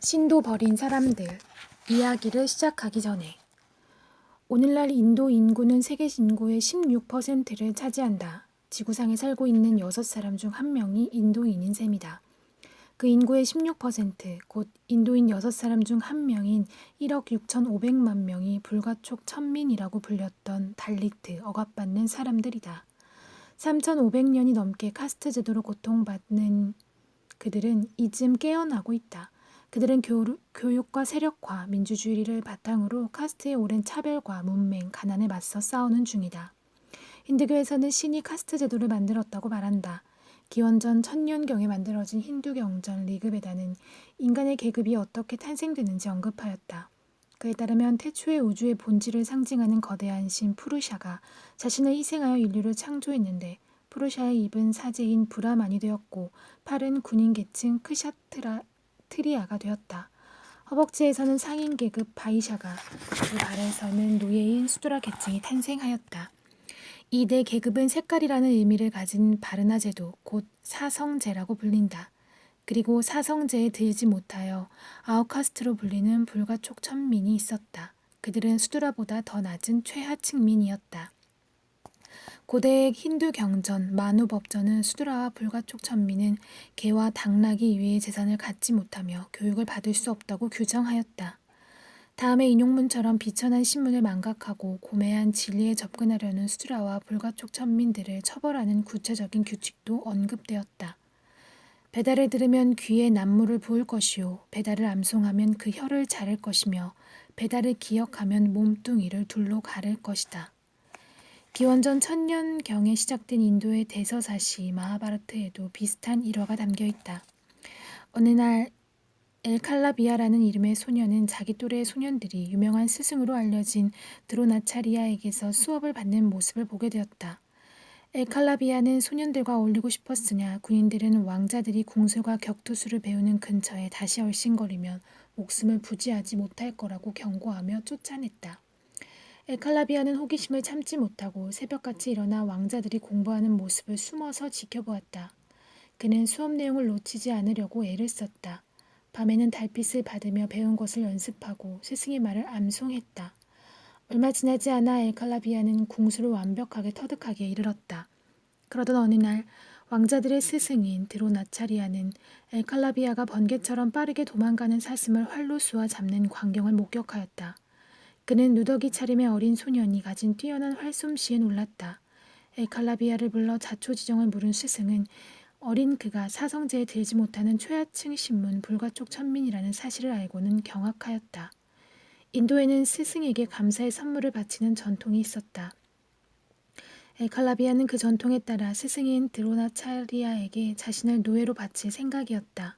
신도 버린 사람들 이야기를 시작하기 전에 오늘날 인도 인구는 세계 인구의 16%를 차지한다. 지구상에 살고 있는 6사람 중 1명이 인도인인 셈이다. 그 인구의 16%, 곧 인도인 6사람 중 1명인 1억 6,500만 명이 불가촉 천민이라고 불렸던 달리트, 억압받는 사람들이다. 3,500년이 넘게 카스트 제도로 고통받는 그들은 이쯤 깨어나고 있다. 그들은 교, 교육 과 세력화, 민주주의를 바탕으로 카스트의 오랜 차별과 문맹, 가난에 맞서 싸우는 중이다. 힌두교에서는 신이 카스트 제도를 만들었다고 말한다. 기원전 천년경에 만들어진 힌두 경전 리그베다는 인간의 계급이 어떻게 탄생되는지 언급하였다. 그에 따르면 태초의 우주의 본질을 상징하는 거대한 신 푸르샤가 자신을 희생하여 인류를 창조했는데 푸르샤의 입은 사제인 브라만이 되었고 팔은 군인 계층 크샤트라 트리아가 되었다. 허벅지에서는 상인 계급 바이샤가 그 발에서는 노예인 수드라 계층이 탄생하였다. 이 네 계급은 색깔이라는 의미를 가진 바르나 제도 곧 사성제라고 불린다. 그리고 사성제에 들지 못하여 아웃카스트로 불리는 불가촉 천민이 있었다. 그들은 수드라보다 더 낮은 최하층민이었다. 고대의 힌두 경전 마누 법전은 수드라와 불가촉 천민은 개와 당나귀 이외의 재산을 갖지 못하며 교육을 받을 수 없다고 규정하였다. 다음에 인용문처럼 비천한 신문을 망각하고 고매한 진리에 접근하려는 수드라와 불가촉 천민들을 처벌하는 구체적인 규칙도 언급되었다. 배달을 들으면 귀에 난물을 부을 것이요 배달을 암송하면 그 혀를 자를 것이며 배달을 기억하면 몸뚱이를 둘로 가를 것이다. 기원전 천년경에 시작된 인도의 대서사시 마하바라트에도 비슷한 일화가 담겨 있다. 어느 날 엘칼라비아라는 이름의 소녀는 자기 또래의 소년들이 유명한 스승으로 알려진 드로나차리아에게서 수업을 받는 모습을 보게 되었다. 엘칼라비아는 소년들과 어울리고 싶었으냐 군인들은 왕자들이 궁술과 격투수를 배우는 근처에 다시 얼씬거리면 목숨을 부지하지 못할 거라고 경고하며 쫓아냈다. 엘칼라비아는 호기심을 참지 못하고 새벽같이 일어나 왕자들이 공부하는 모습을 숨어서 지켜보았다. 그는 수업 내용을 놓치지 않으려고 애를 썼다. 밤에는 달빛을 받으며 배운 것을 연습하고 스승의 말을 암송했다. 얼마 지나지 않아 엘칼라비아는 궁수를 완벽하게 터득하기에 이르렀다. 그러던 어느 날 왕자들의 스승인 드로나차리아는 엘칼라비아가 번개처럼 빠르게 도망가는 사슴을 활로 쏘아 잡는 광경을 목격하였다. 그는 누더기 차림의 어린 소년이 가진 뛰어난 활솜씨에 놀랐다. 엘칼라비아를 불러 자초지정을 물은 스승은 어린 그가 사성제에 들지 못하는 최하층 신문 불가촉 천민이라는 사실을 알고는 경악하였다. 인도에는 스승에게 감사의 선물을 바치는 전통이 있었다. 엘칼라비아는 그 전통에 따라 스승인 드로나차리아에게 자신을 노예로 바칠 생각이었다.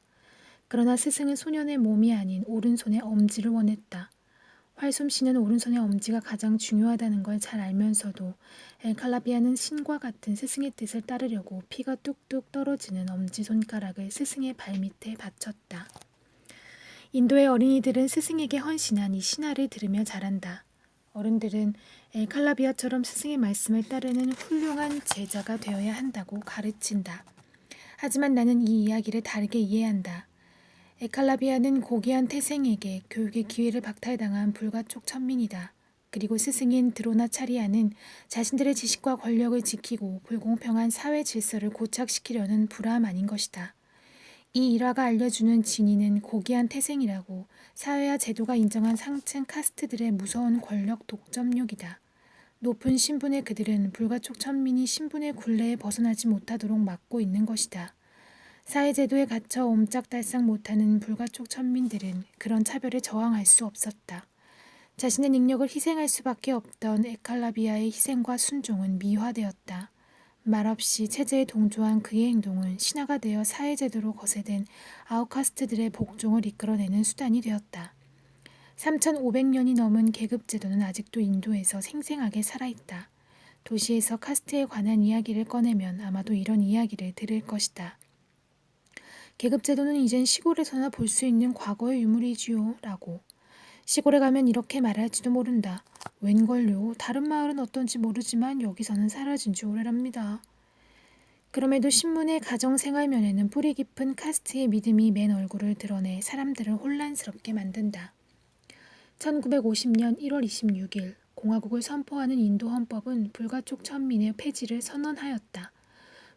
그러나 스승은 소년의 몸이 아닌 오른손의 엄지를 원했다. 활솜씨는 오른손의 엄지가 가장 중요하다는 걸 잘 알면서도 엘칼라비아는 신과 같은 스승의 뜻을 따르려고 피가 뚝뚝 떨어지는 엄지손가락을 스승의 발밑에 받쳤다. 인도의 어린이들은 스승에게 헌신한 이 신화를 들으며 자란다. 어른들은 엘칼라비아처럼 스승의 말씀을 따르는 훌륭한 제자가 되어야 한다고 가르친다. 하지만 나는 이 이야기를 다르게 이해한다. 에칼라비아는 고귀한 태생에게 교육의 기회를 박탈당한 불가촉 천민이다. 그리고 스승인 드로나 차리아는 자신들의 지식과 권력을 지키고 불공평한 사회 질서를 고착시키려는 불암아닌 것이다. 이 일화가 알려주는 진위는 고귀한 태생이라고 사회와 제도가 인정한 상층 카스트들의 무서운 권력 독점욕이다. 높은 신분의 그들은 불가촉 천민이 신분의 굴레에 벗어나지 못하도록 막고 있는 것이다. 사회제도에 갇혀 옴짝달싹 못하는 불가촉 천민들은 그런 차별에 저항할 수 없었다. 자신의 능력을 희생할 수밖에 없던 에칼라비아의 희생과 순종은 미화되었다. 말없이 체제에 동조한 그의 행동은 신화가 되어 사회제도로 거세된 아웃카스트들의 복종을 이끌어내는 수단이 되었다. 3,500년이 넘은 계급제도는 아직도 인도에서 생생하게 살아있다. 도시에서 카스트에 관한 이야기를 꺼내면 아마도 이런 이야기를 들을 것이다. 계급제도는 이젠 시골에서나 볼 수 있는 과거의 유물이지요. 라고. 시골에 가면 이렇게 말할지도 모른다. 웬걸요. 다른 마을은 어떤지 모르지만 여기서는 사라진 지 오래랍니다. 그럼에도 신문의 가정생활 면에는 뿌리 깊은 카스트의 믿음이 맨 얼굴을 드러내 사람들을 혼란스럽게 만든다. 1950년 1월 26일 공화국을 선포하는 인도 헌법은 불가촉 천민의 폐지를 선언하였다.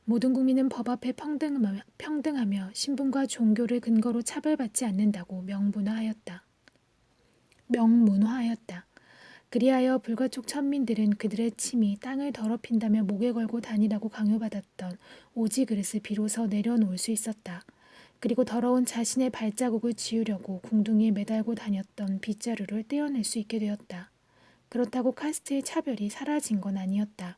모든 국민은 법 앞에 평등하며, 평등하며 신분과 종교를 근거로 차별받지 않는다고 명문화하였다. 명문화하였다. 그리하여 불가촉 천민들은 그들의 침이 땅을 더럽힌다며 목에 걸고 다니라고 강요받았던 오지 그릇을 비로소 내려놓을 수 있었다. 그리고 더러운 자신의 발자국을 지우려고 궁둥이에 매달고 다녔던 빗자루를 떼어낼 수 있게 되었다. 그렇다고 카스트의 차별이 사라진 건 아니었다.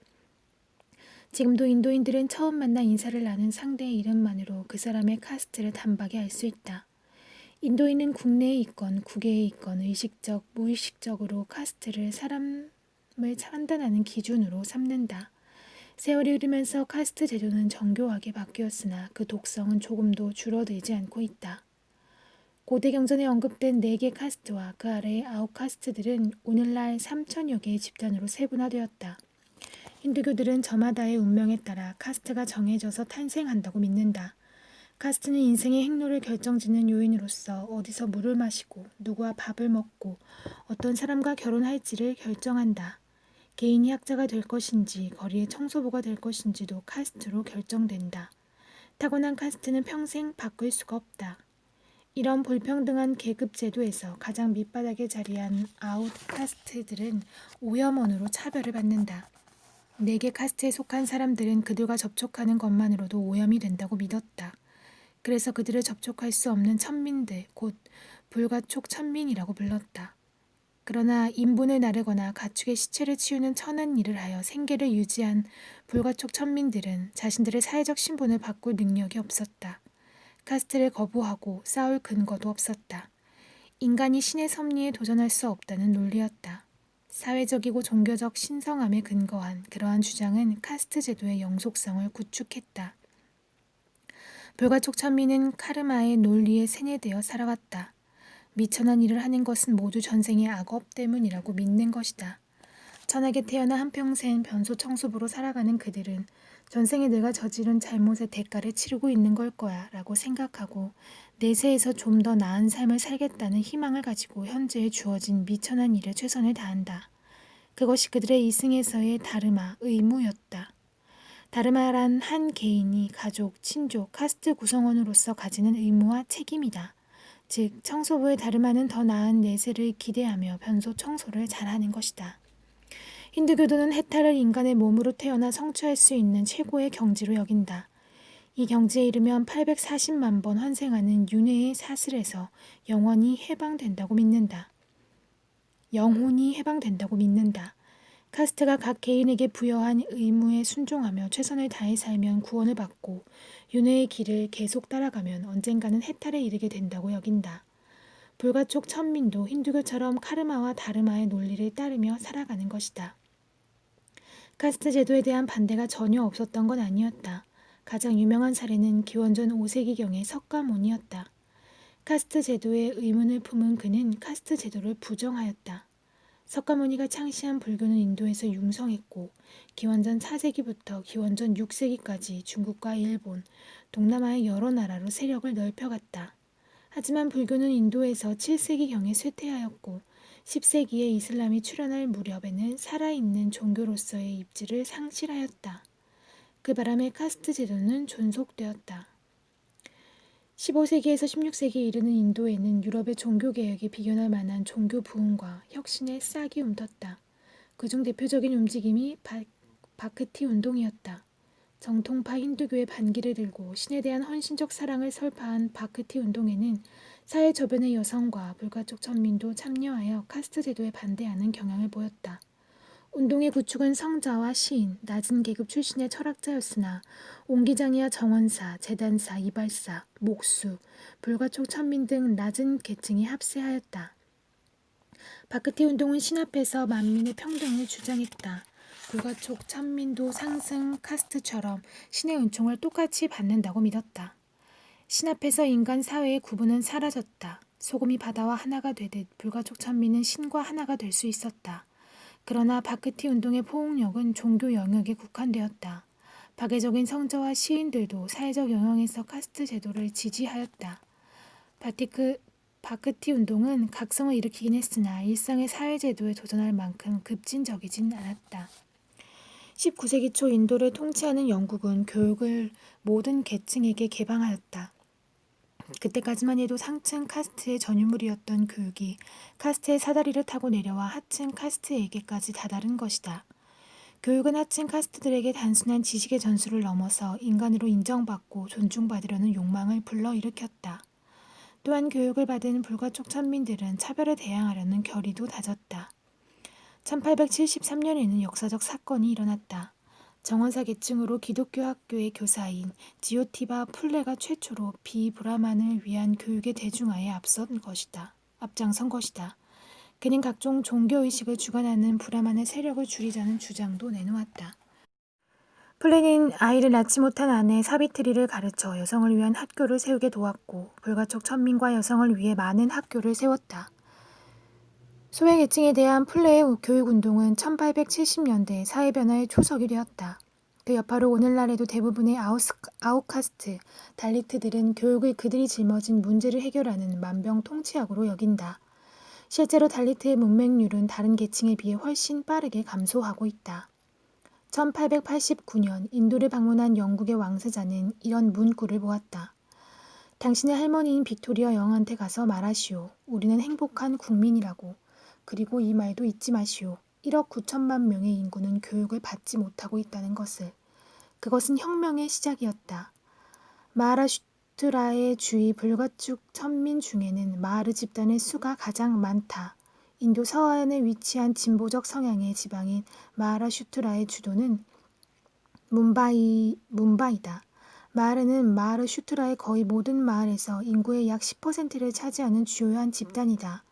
지금도 인도인들은 처음 만나 인사를 나눈 상대의 이름만으로 그 사람의 카스트를 단박에 알 수 있다. 인도인은 국내에 있건 국외에 있건 의식적, 무의식적으로 카스트를 사람을 판단하는 기준으로 삼는다. 세월이 흐르면서 카스트 제도는 정교하게 바뀌었으나 그 독성은 조금도 줄어들지 않고 있다. 고대 경전에 언급된 네개 카스트와 그 아래의 아홉 카스트들은 오늘날 3천여 개의 집단으로 세분화되었다. 힌두교들은 저마다의 운명에 따라 카스트가 정해져서 탄생한다고 믿는다. 카스트는 인생의 행로를 결정짓는 요인으로서 어디서 물을 마시고 누구와 밥을 먹고 어떤 사람과 결혼할지를 결정한다. 개인이 학자가 될 것인지 거리의 청소부가 될 것인지도 카스트로 결정된다. 타고난 카스트는 평생 바꿀 수가 없다. 이런 불평등한 계급 제도에서 가장 밑바닥에 자리한 아웃 카스트들은 오염원으로 차별을 받는다. 네개 카스트에 속한 사람들은 그들과 접촉하는 것만으로도 오염이 된다고 믿었다. 그래서 그들을 접촉할 수 없는 천민들, 곧 불가촉 천민이라고 불렀다. 그러나 인분을 나르거나 가축의 시체를 치우는 천한 일을 하여 생계를 유지한 불가촉 천민들은 자신들의 사회적 신분을 바꿀 능력이 없었다. 카스트를 거부하고 싸울 근거도 없었다. 인간이 신의 섭리에 도전할 수 없다는 논리였다. 사회적이고 종교적 신성함에 근거한 그러한 주장은 카스트 제도의 영속성을 구축했다. 불가촉 천민은 카르마의 논리에 세뇌되어 살아왔다. 미천한 일을 하는 것은 모두 전생의 악업 때문이라고 믿는 것이다. 천하게 태어나 한평생 변소 청소부로 살아가는 그들은 전생에 내가 저지른 잘못의 대가를 치르고 있는 걸 거야 라고 생각하고 내세에서 좀 더 나은 삶을 살겠다는 희망을 가지고 현재에 주어진 미천한 일에 최선을 다한다. 그것이 그들의 이승에서의 다르마, 의무였다. 다르마란 한 개인이 가족, 친족, 카스트 구성원으로서 가지는 의무와 책임이다. 즉 청소부의 다름아는 더 나은 내세를 기대하며 변소 청소를 잘하는 것이다. 힌두교도는 해탈을 인간의 몸으로 태어나 성취할 수 있는 최고의 경지로 여긴다. 이 경지에 이르면 840만 번 환생하는 윤회의 사슬에서 영원히 해방된다고 믿는다. 영혼이 해방된다고 믿는다. 카스트가 각 개인에게 부여한 의무에 순종하며 최선을 다해 살면 구원을 받고 윤회의 길을 계속 따라가면 언젠가는 해탈에 이르게 된다고 여긴다. 불가촉 천민도 힌두교처럼 카르마와 다르마의 논리를 따르며 살아가는 것이다. 카스트 제도에 대한 반대가 전혀 없었던 건 아니었다. 가장 유명한 사례는 기원전 5세기경의 석가모니였다. 카스트 제도에 의문을 품은 그는 카스트 제도를 부정하였다. 석가모니가 창시한 불교는 인도에서 융성했고 기원전 4세기부터 기원전 6세기까지 중국과 일본, 동남아의 여러 나라로 세력을 넓혀갔다. 하지만 불교는 인도에서 7세기경에 쇠퇴하였고 10세기에 이슬람이 출현할 무렵에는 살아있는 종교로서의 입지를 상실하였다. 그 바람에 카스트 제도는 존속되었다. 15세기에서 16세기에 이르는 인도에는 유럽의 종교개혁에 비견할 만한 종교 부흥과 혁신의 싹이 움텄다. 그중 대표적인 움직임이 바, 바크티 운동이었다. 정통파 힌두교의 반기를 들고 신에 대한 헌신적 사랑을 설파한 바크티 운동에는 사회 저변의 여성과 불가촉 천민도 참여하여 카스트 제도에 반대하는 경향을 보였다. 운동의 구축은 성자와 시인, 낮은 계급 출신의 철학자였으나 옹기장이와 정원사, 재단사, 이발사, 목수, 불가촉 천민 등 낮은 계층이 합세하였다. 바크티 운동은 신 앞에서 만민의 평등을 주장했다. 불가촉 천민도 상승 카스트처럼 신의 은총을 똑같이 받는다고 믿었다. 신 앞에서 인간 사회의 구분은 사라졌다. 소금이 바다와 하나가 되듯 불가촉 천민은 신과 하나가 될 수 있었다. 그러나 바크티 운동의 포옹력은 종교 영역에 국한되었다. 박애적인 성저와 시인들도 사회적 영향에서 카스트 제도를 지지하였다. 바티크, 바크티 운동은 각성을 일으키긴 했으나 일상의 사회제도에 도전할 만큼 급진적이진 않았다. 19세기 초 인도를 통치하는 영국은 교육을 모든 계층에게 개방하였다. 그때까지만 해도 상층 카스트의 전유물이었던 교육이 카스트의 사다리를 타고 내려와 하층 카스트에게까지 다다른 것이다. 교육은 하층 카스트들에게 단순한 지식의 전수를 넘어서 인간으로 인정받고 존중받으려는 욕망을 불러일으켰다. 또한 교육을 받은 불가촉 천민들은 차별에 대항하려는 결의도 다졌다. 1873년에는 역사적 사건이 일어났다. 정원사 계층으로 기독교 학교의 교사인 지오티바 풀레가 최초로 비브라만을 위한 교육의 대중화에 앞선 것이다. 앞장선 것이다. 그는 각종 종교의식을 주관하는 브라만의 세력을 줄이자는 주장도 내놓았다. 플레는 아이를 낳지 못한 아내 사비트리를 가르쳐 여성을 위한 학교를 세우게 도왔고 불가촉 천민과 여성을 위해 많은 학교를 세웠다. 소외계층에 대한 플레의 교육운동은 1870년대 사회변화의 초석이 되었다. 그 여파로 오늘날에도 대부분의 아우스, 아웃카스트, 달리트들은 교육을 그들이 짊어진 문제를 해결하는 만병통치약으로 여긴다. 실제로 달리트의 문맹률은 다른 계층에 비해 훨씬 빠르게 감소하고 있다. 1889년 인도를 방문한 영국의 왕세자는 이런 문구를 보았다. 당신의 할머니인 빅토리아 영한테 가서 말하시오. 우리는 행복한 국민이라고. 그리고 이 말도 잊지 마시오. 1억 9천만 명의 인구는 교육을 받지 못하고 있다는 것을. 그것은 혁명의 시작이었다. 마하라슈트라의 주위 불가축 천민 중에는 마하르 집단의 수가 가장 많다. 인도 서해안에 위치한 진보적 성향의 지방인 마하라슈트라의 주도는 문바이, 문바이다. 마하르는 마하르슈트라의 거의 모든 마을에서 인구의 약 10%를 차지하는 주요한 집단이다.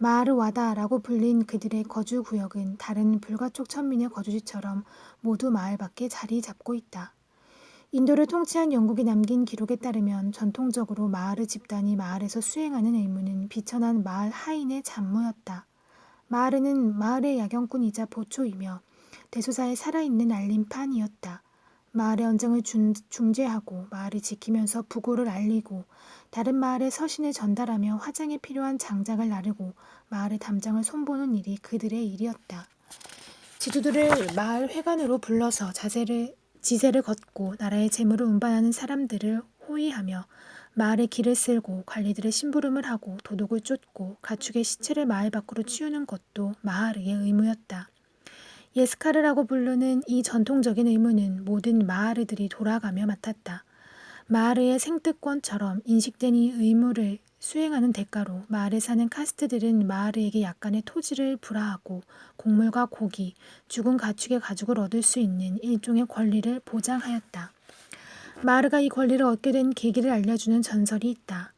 마르와다라고 불린 그들의 거주 구역은 다른 불가촉 천민의 거주지처럼 모두 마을 밖에 자리 잡고 있다. 인도를 통치한 영국이 남긴 기록에 따르면 전통적으로 마을의 집단이 마을에서 수행하는 의무는 비천한 마을 하인의 잡무였다. 마을은 마을의 야경꾼이자 보초이며 대소사에 살아있는 알림판이었다. 마을의 언쟁을 중, 중재하고 마을을 지키면서 부고를 알리고 다른 마을에 서신을 전달하며 화장에 필요한 장작을 나르고 마을의 담장을 손보는 일이 그들의 일이었다. 지도들을 마을 회관으로 불러서 자세를 지세를 걷고 나라의 재물을 운반하는 사람들을 호위하며 마을의 길을 쓸고 관리들의 심부름을 하고 도둑을 쫓고 가축의 시체를 마을 밖으로 치우는 것도 마을의 의무였다. 예스카르라고 부르는 이 전통적인 의무는 모든 마하르들이 돌아가며 맡았다. 마하르의 생특권처럼 인식된 이 의무를 수행하는 대가로 마을에 사는 카스트들은 마하르에게 약간의 토지를 불하하고 곡물과 고기, 죽은 가축의 가죽을 얻을 수 있는 일종의 권리를 보장하였다. 마하르가 이 권리를 얻게 된 계기를 알려주는 전설이 있다.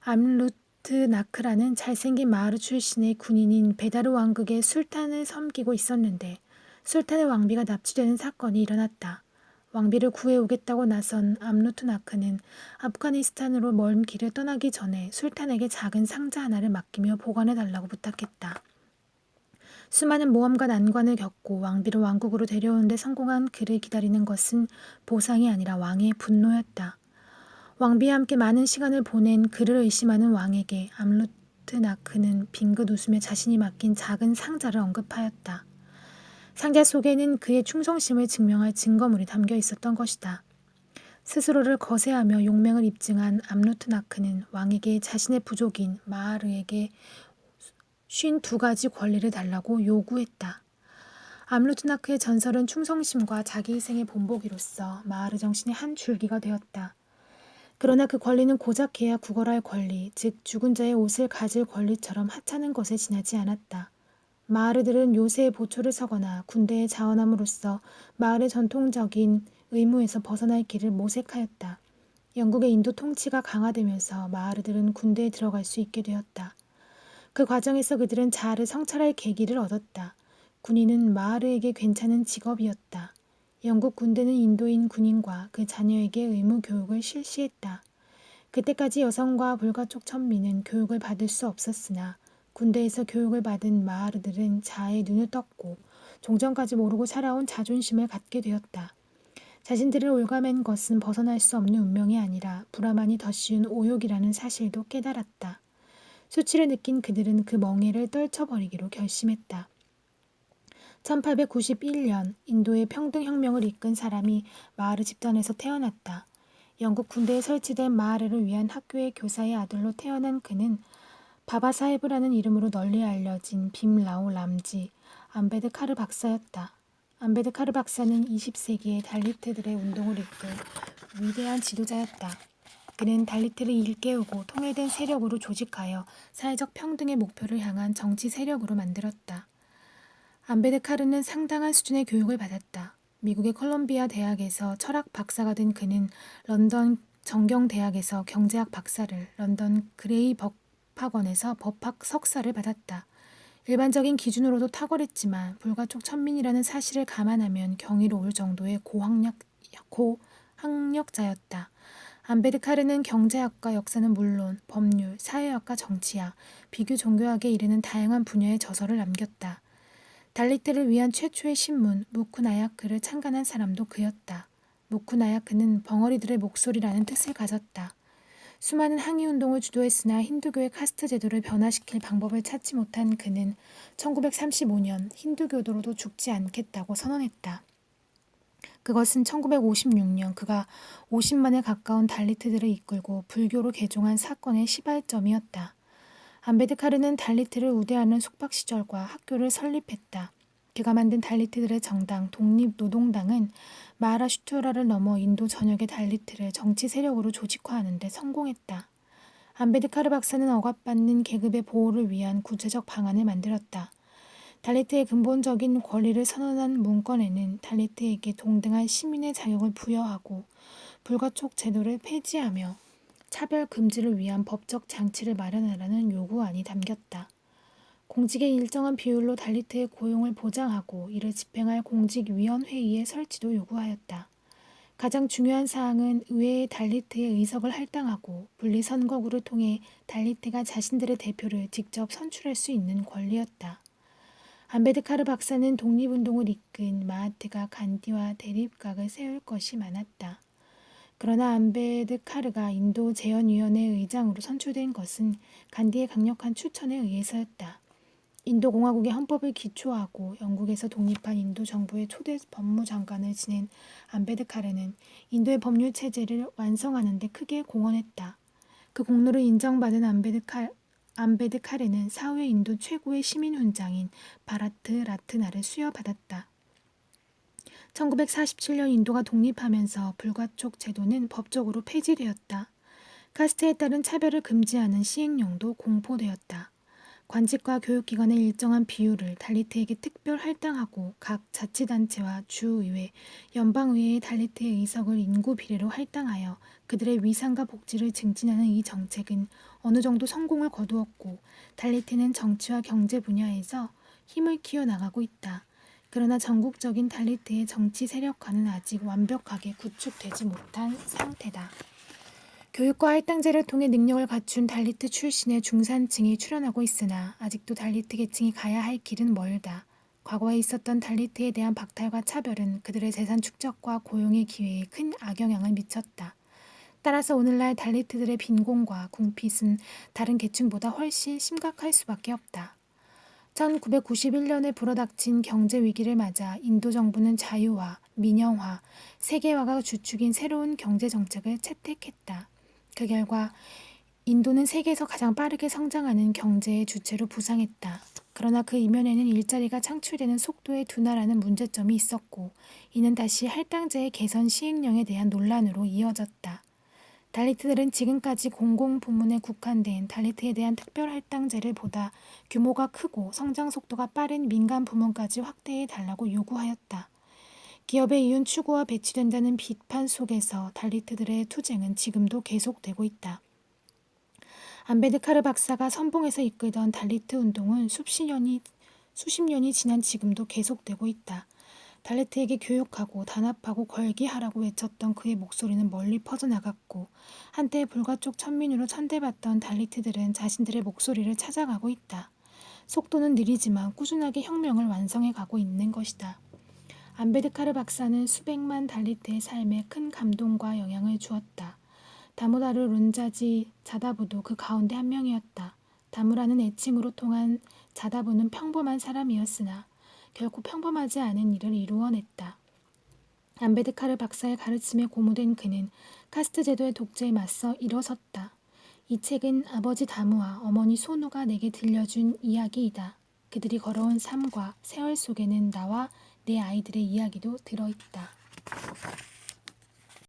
암루트 나크라는 잘생긴 마하르 출신의 군인인 베다르 왕국의 술탄을 섬기고 있었는데 술탄의 왕비가 납치되는 사건이 일어났다. 왕비를 구해오겠다고 나선 암루트 나크는 아프가니스탄으로 먼 길을 떠나기 전에 술탄에게 작은 상자 하나를 맡기며 보관해달라고 부탁했다. 수많은 모험과 난관을 겪고 왕비를 왕국으로 데려오는데 성공한 그를 기다리는 것은 보상이 아니라 왕의 분노였다. 왕비와 함께 많은 시간을 보낸 그를 의심하는 왕에게 암루트 나크는 빙긋 웃으며 자신이 맡긴 작은 상자를 언급하였다. 상자 속에는 그의 충성심을 증명할 증거물이 담겨 있었던 것이다. 스스로를 거세하며 용맹을 입증한 암루트나크는 왕에게 자신의 부족인 마하르에게 쉰두 가지 권리를 달라고 요구했다. 암루트나크의 전설은 충성심과 자기 희생의 본보기로서 마하르 정신의 한 줄기가 되었다. 그러나 그 권리는 고작 해야 구걸할 권리, 즉 죽은 자의 옷을 가질 권리처럼 하찮은 것에 지나지 않았다. 마하르들은 요새의 보초를 서거나 군대에 자원함으로써 마을의 전통적인 의무에서 벗어날 길을 모색하였다. 영국의 인도 통치가 강화되면서 마하르들은 군대에 들어갈 수 있게 되었다. 그 과정에서 그들은 자아를 성찰할 계기를 얻었다. 군인은 마하르에게 괜찮은 직업이었다. 영국 군대는 인도인 군인과 그 자녀에게 의무 교육을 실시했다. 그때까지 여성과 불가촉 천민은 교육을 받을 수 없었으나 군대에서 교육을 받은 마하르들은 자아의 눈을 떴고 종전까지 모르고 살아온 자존심을 갖게 되었다. 자신들을 올가맨 것은 벗어날 수 없는 운명이 아니라 불화만이 더 쉬운 오욕이라는 사실도 깨달았다. 수치를 느낀 그들은 그 멍해를 떨쳐버리기로 결심했다. 1891년 인도의 평등혁명을 이끈 사람이 마하르 집단에서 태어났다. 영국 군대에 설치된 마하르를 위한 학교의 교사의 아들로 태어난 그는 바바사헤브라는 이름으로 널리 알려진 빔라오 람지 암베드 카르 박사였다. 암베드 카르 박사는 20세기의 달리트들의 운동을 이끈 위대한 지도자였다. 그는 달리트를 일깨우고 통일된 세력으로 조직하여 사회적 평등의 목표를 향한 정치 세력으로 만들었다. 암베드카르는 상당한 수준의 교육을 받았다. 미국의 컬럼비아 대학에서 철학 박사가 된 그는 런던 정경대학에서 경제학 박사를, 런던 그레이 법학원에서 법학 석사를 받았다. 일반적인 기준으로도 탁월했지만 불가촉 천민이라는 사실을 감안하면 경이로울 정도의 고학력, 고학력자였다. 암베드카르는 경제학과 역사는 물론 법률, 사회학과 정치학, 비교 종교학에 이르는 다양한 분야의 저서를 남겼다. 달리트를 위한 최초의 신문 무쿠나야크를 창간한 사람도 그였다. 무쿠나야크는 벙어리들의 목소리라는 뜻을 가졌다. 수많은 항의 운동을 주도했으나 힌두교의 카스트 제도를 변화시킬 방법을 찾지 못한 그는 1935년 힌두교도로도 죽지 않겠다고 선언했다. 그것은 1956년 그가 50만에 가까운 달리트들을 이끌고 불교로 개종한 사건의 시발점이었다. 암베드카르는 달리트를 우대하는 숙박 시절과 학교를 설립했다. 그가 만든 달리트들의 정당 독립노동당은 마하라슈트라를 넘어 인도 전역의 달리트를 정치 세력으로 조직화하는 데 성공했다. 암베드카르 박사는 억압받는 계급의 보호를 위한 구체적 방안을 만들었다. 달리트의 근본적인 권리를 선언한 문건에는 달리트에게 동등한 시민의 자격을 부여하고 불가촉 제도를 폐지하며 차별 금지를 위한 법적 장치를 마련하라는 요구안이 담겼다. 공직의 일정한 비율로 달리트의 고용을 보장하고 이를 집행할 공직위원회의의 설치도 요구하였다. 가장 중요한 사항은 의회의 달리트의 의석을 할당하고 분리선거구를 통해 달리트가 자신들의 대표를 직접 선출할 수 있는 권리였다. 암베드카르 박사는 독립운동을 이끈 마하트가 간디와 대립각을 세울 것이 많았다. 그러나 암베드카르가 인도 재연위원회 의장으로 선출된 것은 간디의 강력한 추천에 의해서였다. 인도 공화국의 헌법을 기초하고 영국에서 독립한 인도 정부의 초대 법무장관을 지낸 암베드카르는 인도의 법률 체제를 완성하는 데 크게 공헌했다. 그 공로를 인정받은 암베드카, 암베드카르는 사후에 인도 최고의 시민 훈장인 바라트 라트나를 수여받았다. 1947년 인도가 독립하면서 불가촉 제도는 법적으로 폐지되었다. 카스트에 따른 차별을 금지하는 시행령도 공포되었다. 관직과 교육기관의 일정한 비율을 달리트에게 특별 할당하고 각 자치단체와 주의회, 연방의회의 달리트의 의석을 인구 비례로 할당하여 그들의 위상과 복지를 증진하는 이 정책은 어느 정도 성공을 거두었고 달리트는 정치와 경제 분야에서 힘을 키워나가고 있다. 그러나 전국적인 달리트의 정치 세력화는 아직 완벽하게 구축되지 못한 상태다. 교육과 할당제를 통해 능력을 갖춘 달리트 출신의 중산층이 출현하고 있으나 아직도 달리트 계층이 가야 할 길은 멀다. 과거에 있었던 달리트에 대한 박탈과 차별은 그들의 재산 축적과 고용의 기회에 큰 악영향을 미쳤다. 따라서 오늘날 달리트들의 빈곤과 궁핍은 다른 계층보다 훨씬 심각할 수밖에 없다. 1991년에 불어닥친 경제 위기를 맞아 인도 정부는 자유화, 민영화, 세계화가 주축인 새로운 경제 정책을 채택했다. 그 결과 인도는 세계에서 가장 빠르게 성장하는 경제의 주체로 부상했다. 그러나 그 이면에는 일자리가 창출되는 속도의 둔화라는 문제점이 있었고, 이는 다시 할당제의 개선 시행령에 대한 논란으로 이어졌다. 달리트들은 지금까지 공공 부문에 국한된 달리트에 대한 특별 할당제를 보다 규모가 크고 성장 속도가 빠른 민간 부문까지 확대해 달라고 요구하였다. 기업의 이윤 추구와 배치된다는 비판 속에서 달리트들의 투쟁은 지금도 계속되고 있다. 암베드카르 박사가 선봉에서 이끌던 달리트 운동은 수십 년이, 수십 년이 지난 지금도 계속되고 있다. 달레트에게 교육하고 단합하고 걸기하라고 외쳤던 그의 목소리는 멀리 퍼져나갔고 한때 불가촉 천민으로 천대받던 달리트들은 자신들의 목소리를 찾아가고 있다. 속도는 느리지만 꾸준하게 혁명을 완성해 가고 있는 것이다. 안베드카르 박사는 수백만 달리트의 삶에 큰 감동과 영향을 주었다. 다무라르 룬자지 자다부도 그 가운데 한 명이었다. 다무라는 애칭으로 통한 자다부는 평범한 사람이었으나 결코 평범하지 않은 일을 이루어냈다. 안베드카르 박사의 가르침에 고무된 그는 카스트 제도의 독재에 맞서 일어섰다. 이 책은 아버지 다무와 어머니 소누가 내게 들려준 이야기이다. 그들이 걸어온 삶과 세월 속에는 나와 내 아이들의 이야기도 들어있다.